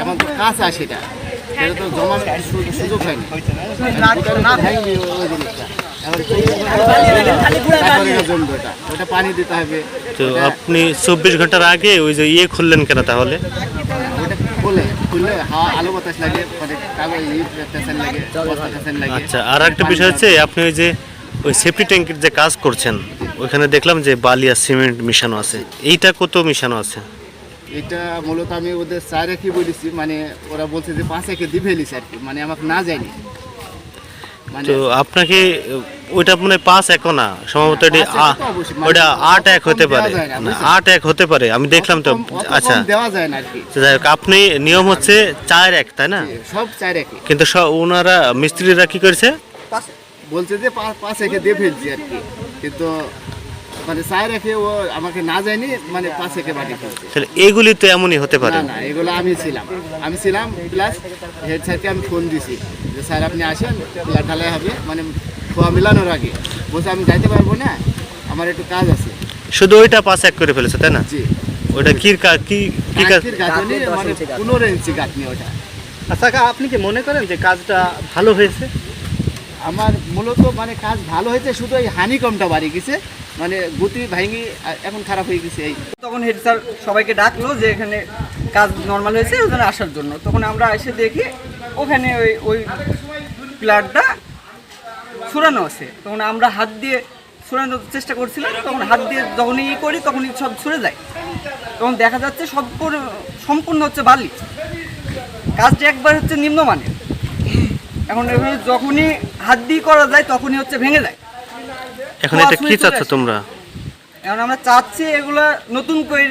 এখন তো কাঁচা সেটা সেটা তো জমার সুযোগ হয়নি। ওই- জিনিসটা। এটা। পানি দিতে হবে। তো আপনি চব্বিশ ঘণ্টার আগে ওই যে ইয়ে খুললেন কেন তাহলে? ওটা খুলে খুললে হাওয়া আলো বাতাস লাগে কাগজ ফ্যাশন লাগে বস্তা ফ্যাশন লাগে। আচ্ছা আর একটা বিষয় হচ্ছে আপনি ওই যে ওই সেফটি ট্যাঙ্কের যে কাজ করছেন ওইখানে দেখলাম যে বালি আর সিমেন্ট মিশানো আছে। এইটা কত মিশানো আছে? এটা মূলত আমি ওদের চার একই বলেছি মানে ওরা বলছে যে পাঁচ একে দিয়ে ফেলিস আর কি মানে আমাকে না যায়নি মানে তো আপনাকে ওইটা মানে পাঁচ একও না সম্ভবত এক অবশ্যই, মানে আট এক হতে পারে যায় না, না, বুঝছেন? আট এক হতে পারে আমি দেখলাম তো আচ্ছা। দেওয়া যায় না যাই হোক আপনি নিয়ম হচ্ছে চার এক তাই না? সব চার এক। কিন্তু সব ওনারা মিস্ত্রিরা কি করেছে? বলছে যে পাঁচ একে দিয়ে ফেলছি আর কি। কিন্তু মানে চার একে ও আমাকে না যায়নি মানে পাঁচ একে বাড়ি তাহলে এগুলি তো এমনই হতে পারে। না না এগুলো আমি ছিলাম। আমি ছিলাম প্লাস হেড স্যারকে আমি ফোন দিছি যে স্যার আপনি আসেন ঢালাই হবে। মানে খোয়া মিলানোর আগে। বলছে আমি যাইতে পারব না আমার একটু কাজ আছে। শুধু ওইটা পাঁচ এক করে ফেলেছে তাই না? জি। ওইটা কি কি কি কাজ? মানে পনেরো ইঞ্চি গাঁথনি ওটা। আচ্ছা আপনি কি মনে করেন যে কাজটা ভালো হয়েছে? আমার মূলত মানে কাজ ভালো হয়েছে শুধু এই হানি কমটা বাড়ি গেছে। মানে গতি ভাঙি এখন খারাপ হয়ে গেছে এই। তখন হেড স্যার সবাইকে ডাকলো যে এখানে কাজ নর্মাল হয়েছে, ওখানে আসার জন্য। তখন আমরা এসে দেখি ওখানে ওই ওই প্লারটা ছুরানো আছে। তখন আমরা হাত দিয়ে ছুরানোর চেষ্টা করছিলাম, তখন হাত দিয়ে যখনই ই করি, তখনই সব ছুড়ে যায়। তখন দেখা যাচ্ছে সম্পূর্ণ সম্পূর্ণ হচ্ছে বালি। কাজটা একবার হচ্ছে নিম্নমানের। এখানে যখনই হাত দিয়ে করা যায়, তখনই হচ্ছে ভেঙে যায়। এখন এটা কি চাচ্ছ তোমরা? এখন আমরা চাচ্ছি এগুলা নতুন করে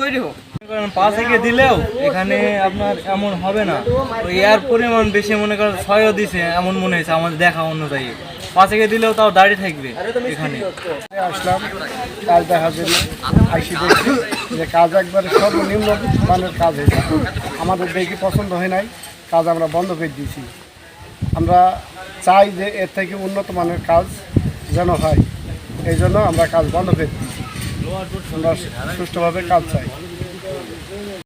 তৈরি হোক। করেন পাঁচ থেকে দিলেও এখানে আপনার এমন হবে না। ওই এর পরিমাণ বেশি মনে করেন ছয়ও দিছে এমন মনে হয়েছে আমাদের দেখা অনুযায়ী। পাঁচ থেকে দিলেও তাও দাঁড়িয়ে থাকবে এখানে। আসলাম কাজ দেখার জন্য আইসি দেখছি যে কাজ একবারে সর্বনিম্ন মানের কাজ হয়েছে আমাদের দেখি পছন্দ হয় নাই কাজ আমরা বন্ধ করে দিয়েছি। আমরা চাই যে এর থেকে উন্নত মানের কাজ যেন হয়। এই জন্য আমরা কাজ বন্ধ করে আমরা সুষ্ঠুভাবে কাজ চাই।